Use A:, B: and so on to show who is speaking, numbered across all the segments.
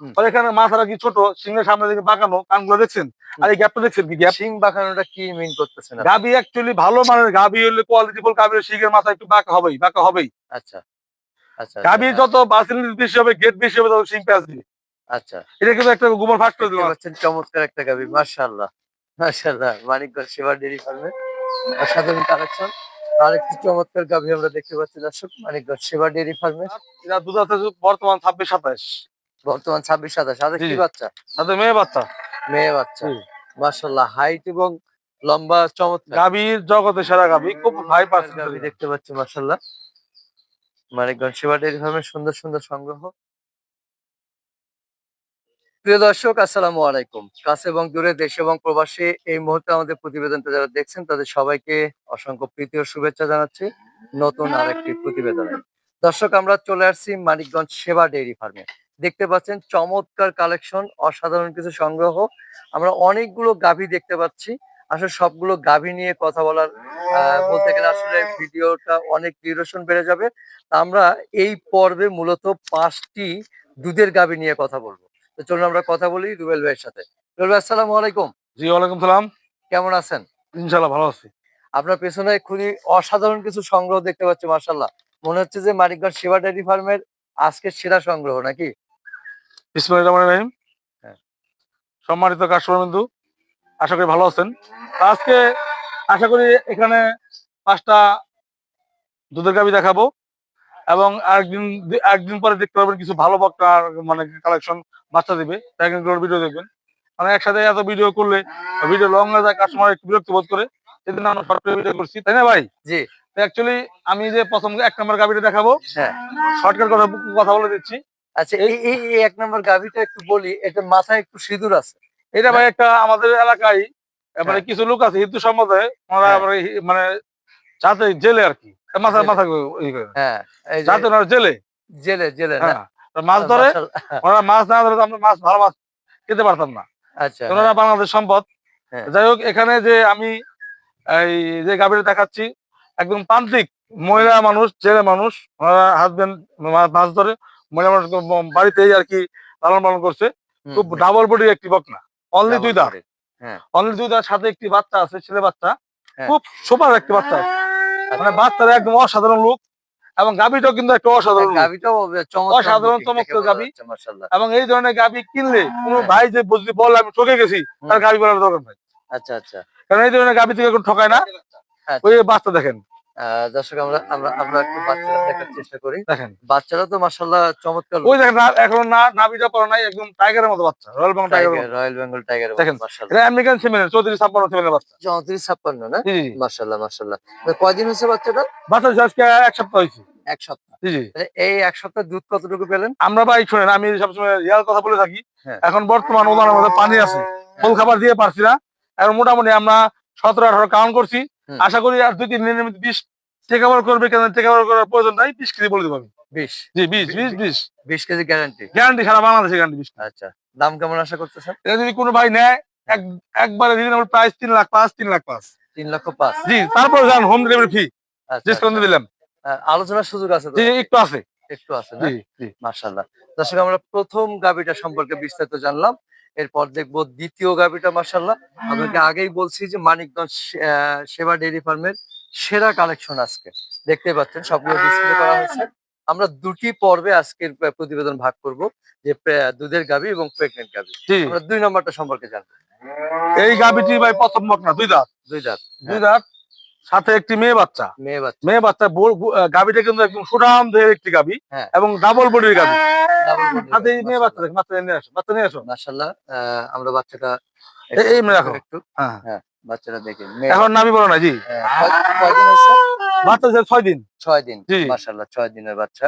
A: হুম।
B: আর এখানে মাথাটা কি ছোট? সিংহের সামনে দিকে বাঁকানো কানগুলো দেখছেন? আর এই গ্যাপটা দেখছেন কি? গ্যাপ
A: শিং বাঁকানোটা কি মিন করতেছেন
B: গাবি অ্যাকচুয়ালি ভালো মানের গাবি হলে সিংহের মাথা একটু বাঁকা হবেই বাঁকা হবেই।
A: আচ্ছা। আচ্ছা
B: যত বাসিলিটি বেশি হবে গেট বেশি হবে তত সিং প্যাচ দিবে।
A: আচ্ছা।
B: এটা কিন্তু একটা গোবর ফাঁস করে
A: দেখতে
B: দিলাম
A: পাচ্ছেন চমৎকার একটা গাবি মাশাআল্লাহ মাশাআল্লাহ মানিকগঞ্জ সেবা ডেরি ফার্মে। অসাধারণ কালেকশন আর একটি চমৎকার গাবি আমরা দেখতে পাচ্ছি দর্শক মানিকগঞ্জ সেবা ডেরি ফার্মে।
B: এটা দুধ আছে বর্তমান ছাব্বিশ সাতাশ।
A: বর্তমান ছাব্বিশ সাতাশ। সাথে কি বাচ্চা?
B: সাথে মেয়ে বাচ্চা।
A: মেয়ে বাচ্চা।
B: জি।
A: মাশাআল্লাহ হাইট এবং লম্বা চমৎকার।
B: গাবির জগতে সারা গাবি খুব হাই পার্সেন্ট
A: দেখতে পাচ্ছি মাশাআল্লাহ। মানিকগঞ্জ সেবা ডেয়ারি ফার্মের সুন্দর সুন্দর সংগ্রহ। প্রিয় দর্শক আসসালামু আলাইকুম। কাছে এবং দূরে দেশ এবং প্রবাসী এই মুহূর্তে আমাদের প্রতিবেদনটা যারা দেখছেন তাদের সবাইকে অসংখ্য প্রীতি ও শুভেচ্ছা জানাচ্ছি নতুন আরেকটি প্রতিবেদনে। দর্শক আমরা চলে আসছি মানিকগঞ্জ সেবা ডেয়ারি ফার্মে। দেখতে পাচ্ছেন চমৎকার কালেকশন অসাধারণ কিছু সংগ্রহ। আমরা অনেকগুলো গাভী দেখতে পাচ্ছি। আসলে সবগুলো গাভী নিয়ে কথা বলার বলতে গেলে আসলে ভিডিওটা অনেক ডিউরেশন বেড়ে যাবে। তা আমরা এই পর্বে মূলত পাঁচটি দুধের গাভী নিয়ে কথা বলব। তো চলুন আমরা কথা বলি রুবেল ভাইয়ের সাথে। রুবেল ভাই আসসালামু আলাইকুম।
B: জি ওয়ালাইকুম সালাম।
A: কেমন আছেন?
B: ইনশাল্লাহ ভালো আছি।
A: আপনার পেছনে খুবই অসাধারণ কিছু সংগ্রহ দেখতে পাচ্ছি মার্শাল্লাহ মনে হচ্ছে যে মানিকগঞ্জ সেবা ডেয়ারি ফার্মের আজকের সেরা সংগ্রহ নাকি?
B: ইসমাইল রহমান রহিম।
A: হ্যাঁ।
B: সম্মানিত কাস্টমার বিন্দু আশা করি ভালো আছেন। আজকে আশা করি এখানে পাঁচটা দুধের গাবি দেখাবো এবং একদিন একদিন পরে দেখতে পারবেন কিছু ভালো বক্তা মানে কালেকশন বাচ্চা দিবে। ভিডিও দেখবেন। মানে একসাথে এত ভিডিও করলে ভিডিও লং হয়ে যায় কাস্টমার একটু বিরক্ত বোধ করে। সেদিন আমরা শর্ট ভিডিও করছি। তাই না ভাই?
A: জি।
B: অ্যাকচুয়ালি আমি যে প্রথম এক নম্বর গাবিটা দেখাবো
A: হ্যাঁ।
B: শর্টকাট কথা কথা বলে দিচ্ছি।
A: আচ্ছা এই এই এক নম্বর গাভীটা একটু বলি এটা মাথায় একটু সিঁদুর আছে
B: এটা ভাই একটা আমাদের এলাকায় মানে
A: হ্যাঁ।
B: কিছু লোক আছে হিন্দু সম্প্রদায় ওনারা
A: হ্যাঁ।
B: মানে যাতে জেলে আর কি মাথা
A: জেলে।
B: মাথা
A: হ্যাঁ
B: যাতে ওনারা জেলে
A: জেলে জেলে
B: হ্যাঁ মাছ ধরে। ওনারা মাছ না ধরে আমরা মাছ ভালো মাছ খেতে পারতাম না
A: আচ্ছা
B: ওনারা বাংলাদেশ সম্পদ। যাই হোক এখানে যে আমি এই যে গাভীটা দেখাচ্ছি একদম প্রান্তিক মহিলা মানুষ ছেলে মানুষ ওনারা হাজবেন্ড মাছ ধরে মহিলা মানুষ ব- বাড়িতেই আর কি লালন পালন করছে খুব ডাবল বডি একটি বকনা অনলি দুই দাঁত
A: body। হ্যাঁ
B: অনলি দুই দাঁত সাথে একটি বাচ্চা আছে ছেলে বাচ্চা
A: হ্যাঁ।
B: খুব সুপার একটি বাচ্চা মানে বাচ্চারা একদম অসাধারণ লোক এবং গাভীটাও কিন্তু একটা অসাধারণ অসাধারণ চমৎকার গাভী। এবং এই ধরনের গাভী কিনলে কোনো
A: হ্যাঁ।
B: ভাই যে যদি বলে আমি ঠকে গেছি তার। গাভী বলার দরকার নাই
A: আচ্ছা আচ্ছা
B: কারণ এই ধরনের গাভী থেকে কোনো ঠকায় না
A: আচ্ছা।
B: ওই বাচ্চা দেখেন
A: দর্শক আমরা আমরা আমরা একটু বাচ্চারা দেখার চেষ্টা করি।
B: দেখেন।
A: বাচ্চারা তো মাশাআল্লাহ চমৎকার
B: ওই দেখেন এখন না নাভিটা পড়ে নাই একদম টাইগারের মতো বাচ্চা royal Bengal tiger
A: royal Bengal tiger
B: দেখেন।
A: মাশাআল্লাহ।
B: এটা আমেরিকান সিমেন্ট চৌত্রিশ ছাপ্পান্ন সিমেন্টের বাচ্চা।
A: চৌত্রিশ ছাপ্পান্ন না?
B: জি জি।
A: মাশাআল্লাহ মাশাআল্লাহ। কয়দিন হয়েছে বাচ্চাটা?
B: বাচ্চা আজকে এক সপ্তাহ হয়েছে।
A: এক সপ্তাহ। এই এক সপ্তাহ দুধ কতটুকু পেলেন?
B: আমরা ভাই শোনেন আমি সবসময় রিয়াল কথা বলে থাকি।
A: হ্যাঁ।
B: এখন বর্তমান ওদানের মধ্যে পানি আছে ফুল খাবার দিয়ে পারছি না। এখন মোটামুটি আমরা সতেরো আঠারো কাউন্ট করছি। আশা করি আর দুই তিন দিনের মধ্যে বিশ টেক ওভার করবে কেন? টেক ওভার করার প্রয়োজন নাই বিশ কেজি বলে দেবো আমি।
A: বিশ?
B: জি বিশ বিশ বিশ।
A: বিশ কেজি গ্যারান্টি
B: গ্যারান্টি সারা বাংলাদেশে গ্যারান্টি বিশ
A: আচ্ছা দাম কেমন আশা করতেছেন?
B: এটা যদি কোনো ভাই নেয় এক একবারে রিজনেবল প্রাইস তিন লাখ পাঁচ তিন লাখ পাঁচ।
A: তিন লক্ষ পাঁচ?
B: জি তারপর যান হোম ডেলিভারি ফি ডিসকাউন্ট। দিলাম।
A: আলোচনার সুযোগ আছে
B: জি একটু আছে।
A: একটু আছে মাশাল্লাহ দর্শক আমরা প্রথম গাবিটা সম্পর্কে বিস্তারিত জানলাম। এরপর দেখব দ্বিতীয় গাবিটা মাশাল্লাহ আপনাকে আগেই বলছি যে মানিকগঞ্জ সেবা ডেইরি ফার্মের সেরা কালেকশন আজকে। দেখতে পাচ্ছেন সবগুলো ডিসপ্লে করা হয়েছে। আমরা দুটি পর্বে আজকের প্রতিবেদন ভাগ করব যে দুধের গাবি এবং প্রেগনেন্ট
B: জি।
A: আমরা দুই নম্বরটা সম্পর্কে জানব।
B: এই গাবিটি ভাই প্রথম দুই দাঁত।
A: দুই দাঁত।
B: দুই দাঁত। সাথে একটি মেয়ে বাচ্চা।
A: মেয়ে বাচ্চা।
B: মেয়ে বাচ্চা গাভীটা কিন্তু একদম সুরাম দেহের একটি গাভী
A: হ্যাঁ।
B: এবং ডাবল বডির
A: গাবি
B: সাথে মেয়ে বাচ্চা দেখ বাচ্চা নিয়ে আসো বাচ্চা নিয়ে আসো।
A: মাশাল্লাহ আহ, আমরা বাচ্চাটা
B: এই- মেয়ে রাখো।
A: একটু।
B: হ্যাঁ।
A: বাচ্চাটা দেখে
B: এখন নামি বলো না জি।
A: হচ্ছে
B: বাচ্চা ছয় দিন।
A: ছয় দিন
B: জি।
A: মাশাল্লাহ ছয় দিনের বাচ্চা।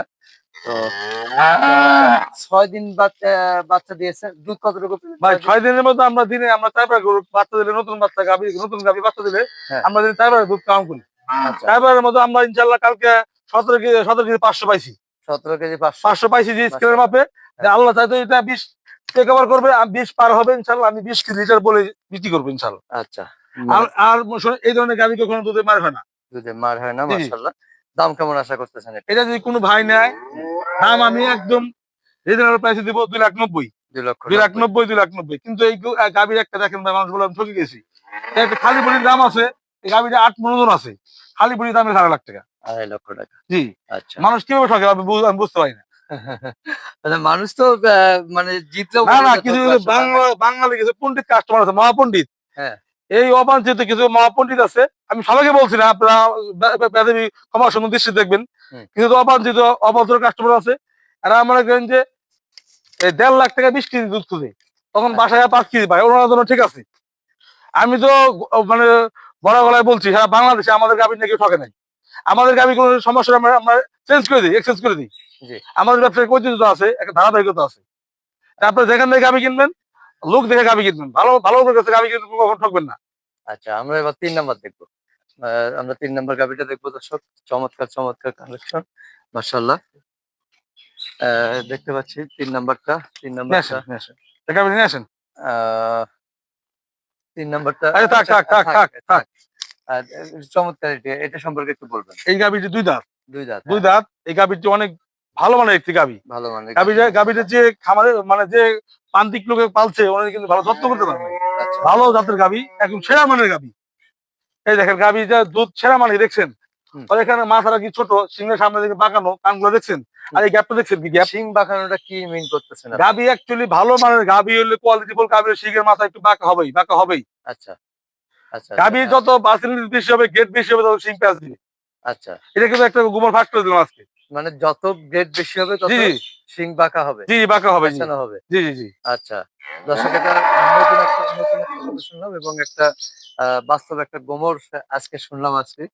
A: ছয় দিন বাচ্চা দিয়েছে। দুধ কতটুকু? পেলেন?
B: ভাই
A: ছয়
B: দিনের মধ্যে আমরা দিনে আমরা চারবার গরু বাচ্চা দিলে নতুন বাচ্চা গাভী নতুন গাভী বাচ্চা দিলে
A: হ্যাঁ।
B: আমরা দিনে চারবার দুধ কাম করি
A: আচ্ছা।
B: চারবারের মধ্যে আমরা ইনশাল্লাহ কালকে সতেরো কেজি সতেরো কেজি পাঁচশো পাইছি।
A: সতেরো কেজি পাঁচশো।
B: পাইছি যে স্কেলের মাপে।
A: হ্যাঁ।
B: আল্লাহ চাইতো এটা বিশ টেক ওভার করবে বিশ পার হবে ইনশাল্লাহ আমি বিশ কেজি লিটার বলে বিক্রি করব ইনশাল্লাহ
A: আচ্ছা।
B: আর আর এই ধরনের গাভী কখনো দুধে মার হয় না।
A: দুধে মার হয় না। মাশাল্লাহ দাম কেমন আশা করতেছেন এটা?
B: যদি কোনো ভাই নেয় দাম আমি একদম রিজনেবল প্রাইসে দিব দুই লাখ নব্বই।
A: দুই লক্ষ
B: দুই লাখ
A: নব্বই।
B: দুই লাখ নব্বই। কিন্তু এই গাভীর একটা দেখেন ভাই মানুষ বলে ঠকে গেছি। একটা খালি বড়ির দাম আছে এই গাভীটা আট মনোজন আছে। খালি বড়ির দাম আড়াই লাখ টাকা।
A: আড়াই লক্ষ টাকা।
B: জি।
A: আচ্ছা।
B: মানুষ কীভাবে ঠকে আমি বুঝতে পারি না।
A: মানে মানুষ তো মানে জিতলেও
B: না না কিছু
A: তোর
B: কিছু
A: পাঁচশো টাকা।
B: বাংলা বাঙালি কিছু পণ্ডিত কাস্টমার আছে মহাপণ্ডিত।
A: হ্যাঁ।
B: এই অবাঞ্ছিত কিছু মহাপণ্ডিত আছে আমি সবাইকে বলছি না আপনারা বে- সুন্দর দৃষ্টি দেখবেন। কিন্তু অবাঞ্ছিত অভদ্র কাস্টমার আছে। এরা মনে করেন যে দেড় লাখ টাকা বিশ কেজি দুধ খুঁজে। তখন
A: আচ্ছা।
B: বাসায় পাঁচ কেজি পায় ওনার জন্য ঠিক আছে। আমি তো মানে বড় গলায় বলছি হ্যাঁ বাংলাদেশে আমাদের গাভী নাকি ঠকে নাই। আমাদের গাভী কোনো সমস্যা আমরা আমরা চেঞ্জ করে দিই এক্সচেঞ্জ করে দিই। আমাদের ব্যবসায় ঐতিহ্য আছে একটা ধারাবাহিকতা আছে। তারপরে যেখান থেকে গাভী কিনবেন লোক দেখে গাভী কিনবেন ভালো ভালো কাছে গাভী কিনবেন কখন ঠকবেন না।
A: আচ্ছা আমরা এবার তিন নাম্বার দেখব। আমরা তিন নাম্বার গাভিটা দেখব দর্শক। চমৎকার চমৎকার কালেকশন মার্শাল্লাহ দেখতে পাচ্ছি তিন নাম্বারটা তিন নাম্বারটা।
B: আসেন। নিয়ে আসেন।
A: তিন নাম্বারটা
B: আরে থাক, থাক, থাক, থাক, থাক।
A: চমৎকার এটা এটা সম্পর্কে একটু বলবেন।
B: এই গাভীটি দুই দাঁত।
A: দুই দাঁত
B: দুই
A: হ্যাঁ,
B: দাঁত এই গাভীটি অনেক ভালো মানের একটি গাভী
A: ভালো মানে
B: গাভীটা গাভীটা যে খামারে মানে যে প্রান্তিক লোকে পালছে ওনারা কিন্তু ভালো যত্ন করতে পারবে।
A: আচ্ছা।
B: ভালো জাতের গাভী একদম সেরা মানের গাভী এই দেখেন গাভী যা দুধ সেরা মানে দেখছেন? আর এখানে মাথাটা কি ছোট সিংহের সামনে দিকে বাঁকানো কানগুলো দেখছেন? আর এই গ্যাপটা দেখছেন কি? গ্যাপ
A: শিং বাঁকানোটা কি মিন করতেছেন?
B: গাভী অ্যাকচুয়ালি ভালো মানের গাভী হলে কোয়ালিটি ফুল গাভীর সিংহের মাথা একটু বাঁকা হবেই বাঁকা হবেই।
A: আচ্ছা। আচ্ছা
B: গাভী
A: আচ্ছা,
B: যত পার্সেন্টেজ বেশি হবে গেট বেশি হবে তত সিং প্যাচ দিবে।
A: আচ্ছা।
B: এটা কিন্তু একটা গোবর ফাঁস করে দিলাম আজকে।
A: মানে যত গ্রেড বেশি হবে তত শিং বাঁকা হবে
B: জি বাঁকা হবে জি।
A: হবে।
B: জি জি জি।
A: আচ্ছা। দর্শক এটা নতুন একটা নতুন একটা শুনলাম এবং একটা বাস্তব একটা গোমর আজকে শুনলাম আজকে।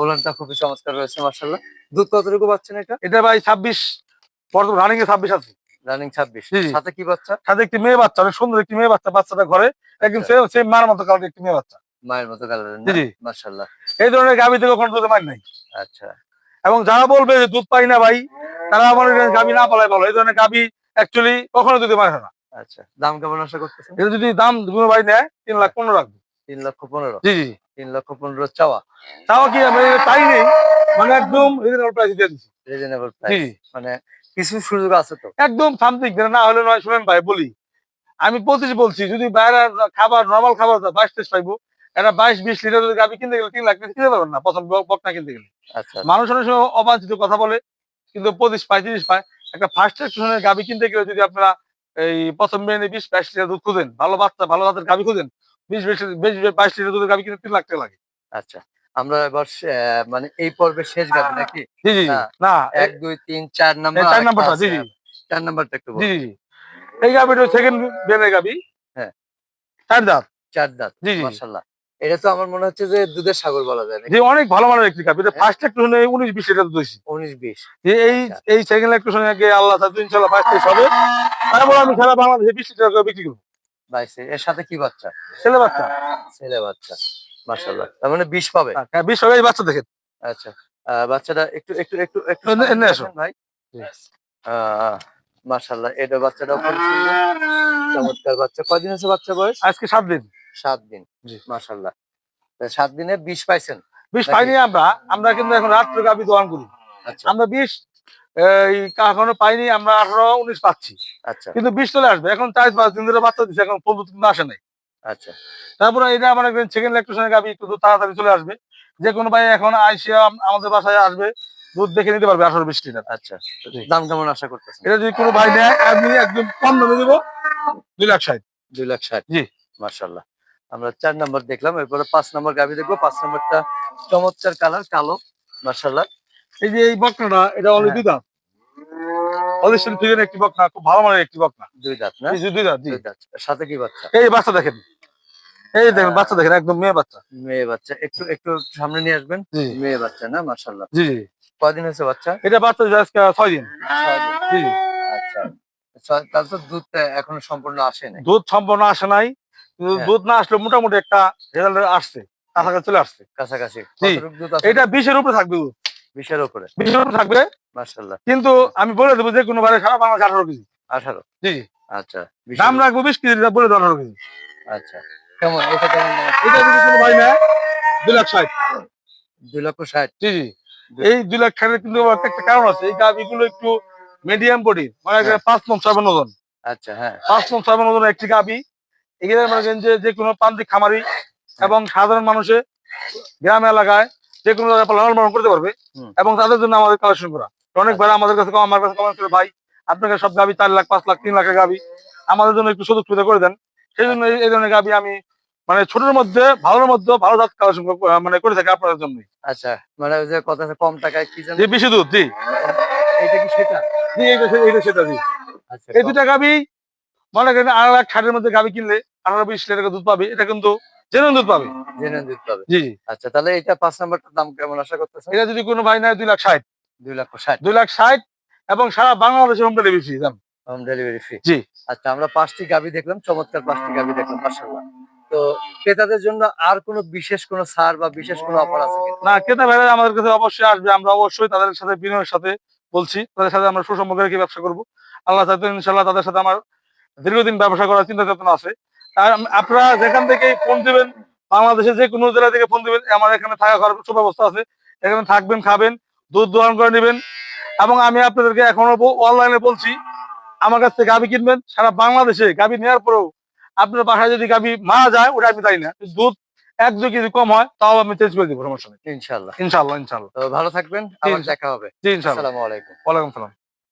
A: ওলানটা খুবই চমৎকার রয়েছে মার্শাল্লাহ দুধ কতটুকু পাচ্ছেন এটা?
B: এটা ভাই ছাব্বিশ বর্তমান রানিং এ ছাব্বিশ আছে।
A: রানিং ছাব্বিশ। সাথে কি বাচ্চা?
B: সাথে একটি মেয়ে বাচ্চা অনেক সুন্দর একটি মেয়ে বাচ্চা বাচ্চাটা ঘরে। একদম
A: আচ্ছা।
B: সেম সেম মার মতো কালার একটি মেয়ে বাচ্চা।
A: মায়ের মতো
B: জি।
A: মার্শাল্লাহ
B: এই ধরনের গাভী থেকে কোনো দুধে মার নাই।
A: আচ্ছা।
B: এবং যারা বলবে যে দুধ পাই না ভাই তারা আমার গাভী না পালাই ভালো। এই ধরনের গাভী অ্যাকচুয়ালি কখনো দুধে মারে না।
A: আচ্ছা দাম কেমন আশা করতেছেন?
B: এটা যদি দাম কোনো ভাই নেয় তিন লাখ পনেরো রাখবে।
A: তিন লক্ষ পনেরো?
B: জি জি
A: তিন লক্ষ পনেরো চাওয়া?
B: তাও কি আমি তাই নেই মানে একদম রিজনেবল প্রাইস দিয়ে দিচ্ছি
A: রিজনেবল প্রাইস মানে কিছু সুযোগ আছে তো?
B: একদম সামথিং না হলে নয় শুনেন ভাই বলি। আমি বলতেছি বলছি যদি বাইরে খাবার নর্মাল খাবার বাইশ তেইশ পাইবো এটা বাইশ বিশ লিটার যদি গাভি কিনতে গেলে তিন লাখ কিনতে পারবেন না প্রথম বক- বকনা কিনতে গেলে। মানুষ অনেক সময় অবাঞ্ছিত কথা বলে কিন্তু পঁচিশ পায় তিরিশ পায় একটা ফার্স্ট এক্সনের গাভি কিনতে গেলে যদি আপনারা এই প্রথম মেনে বিশ বাইশ লিটার দুধ খুঁজেন ভালো বাচ্চা ভালো জাতের গাভি খুঁজেন বিশ বিশ বাইশ লিটার দুধের গাভি কিনতে তিন লাখ টাকা লাগে।
A: আচ্ছা আমরা এবার মানে এই পর্বের শেষ গাবি নাকি?
B: জি জি।
A: না, এক দুই তিন চার নাম্বার
B: চার নাম্বারটা, জি, জি।
A: চার নাম্বারটা একটু
B: জি জি এই গাভিটা সেকেন্ড বেনের গাভি।
A: হ্যাঁ।
B: চার দাঁত।
A: চার দাঁত
B: জি জি
A: এটা তো আমার মনে হচ্ছে যে দুধের সাগর বলা যায়
B: যে অনেক ভালো মানের একটি গাভি এটা
A: হ্যাঁ।
B: ফার্স্ট একটু শুনে উনিশ বিশ এটা দুধ
A: উনিশ বিশ।
B: এই
A: আচ্ছা।
B: এই সেকেন্ড একটু শুনে আগে আল্লাহ তাদের ইনশাল্লাহ বাইশ তেইশ হবে তারপর আমি সারা বাংলাদেশে বিশ লিটার করে বিক্রি করব।
A: বাইশে এর সাথে কি বাচ্চা?
B: ছেলে বাচ্চা।
A: ছেলে বাচ্চা। মার্শাল্লাহ তার মানে বিশ পাবে?
B: হ্যাঁ বিশ হবে এই বাচ্চা দেখেন।
A: আচ্ছা। বাচ্চাটা একটু একটু একটু একটু। ভাই। মার্শাল্লাহ এটা বাচ্চাটাও চমৎকার বাচ্চা। কদিন আছে বাচ্চা বয়স?
B: আজকে সাত দিন।
A: সাত দিন তা সাত দিনে বিশ পাইছেন? নাকি?
B: পাইনি আমরা আমরা কিন্তু এখন রাত্রে গাভি দোয়ান করি।
A: আচ্ছা।
B: আমরা এখনও পাইনি আমরা আঠারো উনিশ পাচ্ছি।
A: আচ্ছা।
B: কিন্তু বিশ চলে আসবে এখন চার পাঁচ দিন ধরে বাচ্চা দিচ্ছে এখন পর্যন্ত কিন্তু আসে নাই।
A: আচ্ছা।
B: তারপরে এটা আমার একদিন সেকেন্ড ইলেকট্রিশনের গাবি একটু তাড়াতাড়ি চলে আসবে। যে কোনো ভাই এখন আইসিয়া আমাদের বাসায় আসবে দুধ দেখে নিতে পারবে আঠারো বিশ লিটার।
A: আচ্ছা। দাম কেমন আশা করতেছেন?
B: এটা যদি কোনো ভাই নেয় আমি একদম কম দামে দেবো দুই লাখ ষাট।
A: দুই লাখ ষাট।
B: জি।
A: মার্শাল্লাহ আমরা চার নম্বর দেখলাম এরপরে পাঁচ নাম্বার গাভি দেখব। পাঁচ নম্বরটা চমৎকার কালার কালো মার্শাল্লাহ
B: এই যে এই বকনাটা এটা অলি
A: হ্যাঁ।
B: দুই দাঁত? অলিস্টন ফিগের একটি বকনা খুব ভালো মানের একটি বকনা।
A: দুই দাঁত না?
B: দুই দাঁত
A: দুই দাঁত। সাথে কি বাচ্চা?
B: এই বাচ্চা দেখেন। এই দেখেন বাচ্চা দেখেন একদম মেয়ে বাচ্চা।
A: মেয়ে বাচ্চা। একটু একটু সামনে নিয়ে আসবেন। মেয়ে বাচ্চা না? মার্শাল্লাহ
B: জি জি।
A: কদিন হয়েছে বাচ্চা?
B: এটা বাচ্চা আজকে ছয় দিন।
A: ছয় দিন।
B: জি।
A: আচ্ছা। তাহলে তো দুধটা এখনও সম্পূর্ণ আসে নাই।
B: দুধ সম্পূর্ণ আসে নাই।
A: হ্যাঁ।
B: দুধ না আসলে মোটামুটি একটা রেজাল্ট আসছে কাছাকাছি চলে আসছে।
A: কাছাকাছি।
B: এটা বিশের উপরে থাকবে দুধ।
A: বিশের উপরে।
B: বিশের উপরে থাকবে।
A: মার্শাল্লাহ
B: কিন্তু আমি বলে দেবো যে কোনো বারে সারা বাংলাদেশ আঠারো কেজি।
A: আঠারো?
B: জি।
A: আচ্ছা
B: দাম রাখব বিশ কেজি বলে দেবো আঠারো কেজি।
A: আচ্ছা। কেমন? এটা কেমন
B: এটা যদি কোনো ভাই নেয় দুই লাখ ষাট।
A: দুই লক্ষ ষাট?
B: জি জি। এই দুই লাখ ষাটের কিন্তু একটা কারণ আছে। এই গাভিগুলো একটু মিডিয়াম বডি মানে
A: হ্যাঁ।
B: পাঁচ মন ছয় মন ওজন।
A: আচ্ছা হ্যাঁ।
B: পাঁচ মন ছয় মন ওজনের একটি গাবি এখানে মনে করেন যে যে কোনো প্রান্তিক খামারি এবং সাধারণ মানুষে গ্রাম এলাকায় যে কোনো জায়গায় লালন পালন করতে পারবে এবং তাদের জন্য আমাদের কালেকশন করা। অনেক ভাই আমাদের কাছে আমার কাছে কমেন্ট করে ভাই আপনাকে সব গাবি চার লাখ পাঁচ লাখ তিন লাখের গাবি আমাদের জন্য একটু সুযোগ সুবিধা করে দেন। সেই জন্য এই- ধরনের গাবি আমি মানে ছোটর মধ্যে ভালোর মধ্যে ভালো জাত কালেকশন মানে করে থাকি আপনাদের জন্য
A: আচ্ছা মানে ওই যে কথা কম টাকায় কি
B: বেশি দুধ জি।
A: এইটা কি সেটা?
B: জি এইটা সেটা জি।
A: আচ্ছা
B: এই দুটা গাবি মনে করেন আড়াই লাখ ষাটের মধ্যে গাবি কিনলে আঠারো বিশ লিটার দুধ পাবে এটা কিন্তু জেনুইন দুধ পাবে। জি জি।
A: আচ্ছা তাহলে এটা পাঁচ নাম্বারটার দাম কেমন আশা করতেছেন?
B: এটা যদি কোনো ভাই নেয় দুই লাখ ষাট।
A: দুই ষাট।
B: দুই লাখ ষাট এবং সারা বাংলাদেশে হোম ডেলিভারি ফ্রি দাম
A: হোম ডেলিভারি ফ্রি
B: জি।
A: আচ্ছা আমরা পাঁচটি গাবি দেখলাম চমৎকার পাঁচটি গাবি দেখলাম মাশাআল্লাহ। তো ক্রেতাদের জন্য আর কোনো বিশেষ কোনো ছাড় বা বিশেষ কোনো অফার আছে
B: না ক্রেতা ভাইরা আমাদের কাছে অবশ্যই আসবে আমরা অবশ্যই তাদের সাথে বিনয়ের সাথে বলছি তাদের সাথে আমরা সুসম্পর্ক রেখে ব্যবসা করব। আল্লাহ চাইতে ইনশাল্লাহ তাদের সাথে আমার দীর্ঘদিন ব্যবসা করার চিন্তা চেতনা আছে। আর আপনারা যেখান থেকে ফোন দিবেন বাংলাদেশে যে কোনো জেলা থেকে ফোন দিবেন আমার এখানে থাকা খাওয়ার সুব্যবস্থা আছে। এখানে থাকবেন খাবেন দুধ দোহন করে নেবেন। এবং আমি আপনাদেরকে এখনও অনলাইনে বলছি আমার কাছ থেকে গাবি কিনবেন সারা বাংলাদেশে গাবি নেওয়ার পরেও আপনার বাসায় যদি গাবি মারা যায় ওটা আমি জানি না। দুধ এক দু কেজি কম হয় তাও আমি চেঞ্জ করে দিব সমস্যা নেই। ইনশাল্লাহ ইনশাল্লাহ
A: তো ভালো থাকবেন দেখা হবে।
B: জি ইনশাল্লাহ।
A: আসসালামু আলাইকুম।
B: ওয়ালাইকুম সালাম